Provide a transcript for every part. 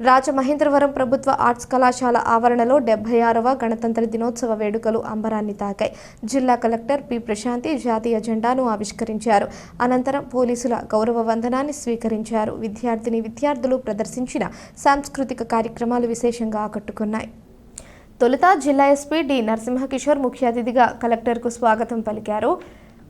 రాజమహేంద్రవరం ప్రభుత్వ ఆర్ట్స్ కళాశాల ఆవరణలో డెబ్బై ఆరవ గణతంత్ర దినోత్సవ వేడుకలు అంబరాన్ని తాకాయి. జిల్లా కలెక్టర్ పి. ప్రశాంతి జాతీయ జెండాను ఆవిష్కరించారు. అనంతరం పోలీసుల గౌరవ వందనాన్ని స్వీకరించారు. విద్యార్థిని విద్యార్థులు ప్రదర్శించిన సాంస్కృతిక కార్యక్రమాలు విశేషంగా ఆకట్టుకున్నాయి. తొలుత జిల్లా ఎస్పీ డి. నరసింహకిషోర్ ముఖ్య అతిథిగా కలెక్టర్కు స్వాగతం పలికారు.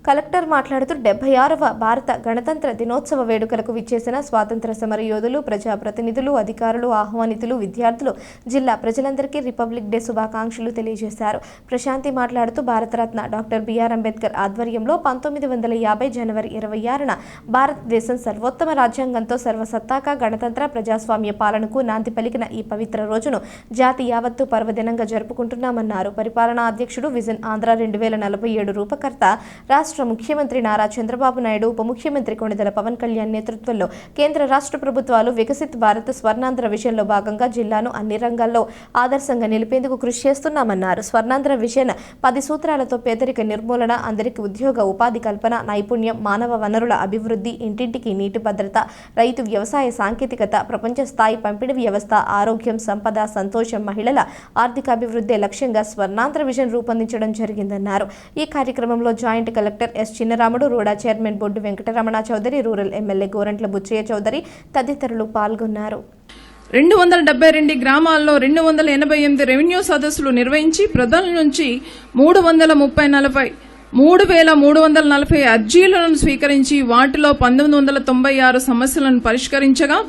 కలెక్టర్ మాట్లాడుతూ డెబ్బై ఆరవ భారత గణతంత్ర దినోత్సవ వేడుకలకు విచ్చేసిన స్వాతంత్ర సమర యోధులు ప్రజాప్రతినిధులు అధికారులు ఆహ్వానితులు విద్యార్థులు జిల్లా ప్రజలందరికీ రిపబ్లిక్ డే శుభాకాంక్షలు తెలియజేశారు. ప్రశాంతి మాట్లాడుతూ భారతరత్న డాక్టర్ బిఆర్ అంబేద్కర్ ఆధ్వర్యంలో పంతొమ్మిది వందల యాభై జనవరి ఇరవై ఆరున భారతదేశం సర్వోత్తమ రాజ్యాంగంతో సర్వసత్తాక గణతంత్ర ప్రజాస్వామ్య పాలనకు నాంది పలికిన ఈ పవిత్ర రోజును జాతి యావత్తు పర్వదినంగా జరుపుకుంటున్నామన్నారు. పరిపాలనా అధ్యక్షుడు విజన్ ఆంధ్ర రెండు వేల నలభై ఏడు రూపకర్త రాష్ట్ర ముఖ్యమంత్రి నారా చంద్రబాబు నాయుడు ఉప ముఖ్యమంత్రి కొణిదల పవన్ కళ్యాణ్ నేతృత్వంలో కేంద్ర రాష్ట్ర ప్రభుత్వాలు వికసిత్ భారత్ స్వర్ణాంధ్ర విషయంలో భాగంగా జిల్లాను అన్ని రంగాల్లో ఆదర్శంగా నిలిపేందుకు కృషి చేస్తున్నామన్నారు. స్వర్ణాంధ్ర విజన్ పది సూత్రాలతో పేదరిక నిర్మూలన అందరికీ ఉద్యోగ ఉపాధి కల్పన నైపుణ్యం మానవ వనరుల అభివృద్ధి ఇంటింటికి నీటి భద్రత రైతు వ్యవసాయ సాంకేతికత ప్రపంచ స్థాయి పంపిణీ వ్యవస్థ ఆరోగ్యం సంపద సంతోషం మహిళల ఆర్థిక అభివృద్ధి లక్ష్యంగా స్వర్ణాంధ్ర విజన్ రూపొందించడం జరిగిందన్నారు. ఈ కార్యక్రమంలో joint collector S Chinnaramudu RUDA chairman Boddu Venkataramana Chowdary rural MLA Gorantla Butchaiah Chowdary తదితరులు పాల్గొన్నారు. రెండు వందల డెబ్బై రెండు గ్రామాల్లో రెండు వందల ఎనభై ఎనిమిది రెవెన్యూ సదస్సులు నిర్వహించి ప్రజల నుంచి మూడు వందల ముప్పై నలభై మూడు వేల మూడు వందల నలభై అర్జీలను స్వీకరించి వాటిలో పంతొమ్మిది వందల తొంభై ఆరు సమస్యలను పరిష్కరించగా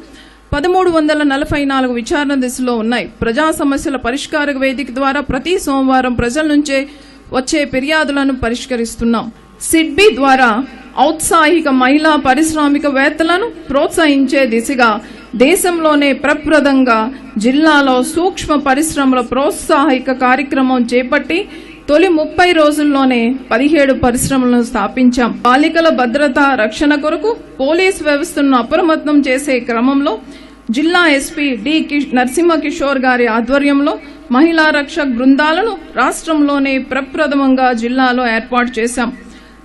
పదమూడు వందల నలభై నాలుగు విచారణ దిశలో ఉన్నాయి. ప్రజా సమస్యల పరిష్కార వేదిక ద్వారా ప్రతి సోమవారం ప్రజల నుంచే వచ్చే ఫిర్యాదులను పరిష్కరిస్తున్నాం. సిడ్బి ద్వారా ఔత్సాహిక మహిళా పారిశ్రామికవేత్తలను ప్రోత్సహించే దిశగా దేశంలోనే ప్రప్రదంగా జిల్లాలో సూక్ష్మ పరిశ్రమల ప్రోత్సాహిక కార్యక్రమం చేపట్టి తొలి ముప్పై రోజుల్లోనే పదిహేడు పరిశ్రమలను స్థాపించాం. బాలికల భద్రత రక్షణ కొరకు పోలీస్ వ్యవస్థను అప్రమత్తం చేసే క్రమంలో జిల్లా ఎస్పీ డి కి- నరసింహ కిషోర్ గారి ఆధ్వర్యంలో మహిళా రక్షక్ బృందాలను రాష్ట్రంలోనే ప్రప్రథమంగా జిల్లాలో ఏర్పాటు చేశాం.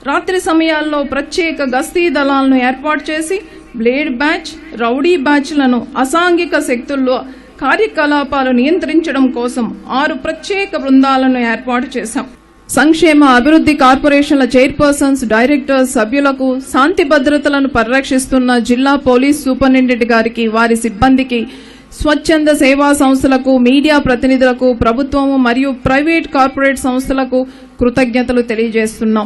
రాత్రి సమయాల్లో ప్రత్యేక గస్తీ దళాలను ఏర్పాటు చేసి బ్లేడ్ బ్యాచ్ రౌడీ బ్యాచ్లను అసాంఘిక శక్తుల్లో కార్యకలాపాలు నియంత్రించడం కోసం ఆరు ప్రత్యేక బృందాలను ఏర్పాటు చేశాం. సంక్షేమ అభివృద్ధి కార్పొరేషన్ల చైర్పర్సన్స్ డైరెక్టర్స్ సభ్యులకు శాంతి భద్రతలను పరిరక్షిస్తున్న జిల్లా పోలీస్ సూపరింటెండెంట్ గారికి వారి సిబ్బందికి స్వచ్ఛంద సేవా సంస్థలకు మీడియా ప్రతినిధులకు ప్రభుత్వము మరియు ప్రైవేట్ కార్పొరేట్ సంస్థలకు కృతజ్ఞతలు తెలియజేస్తున్నాం.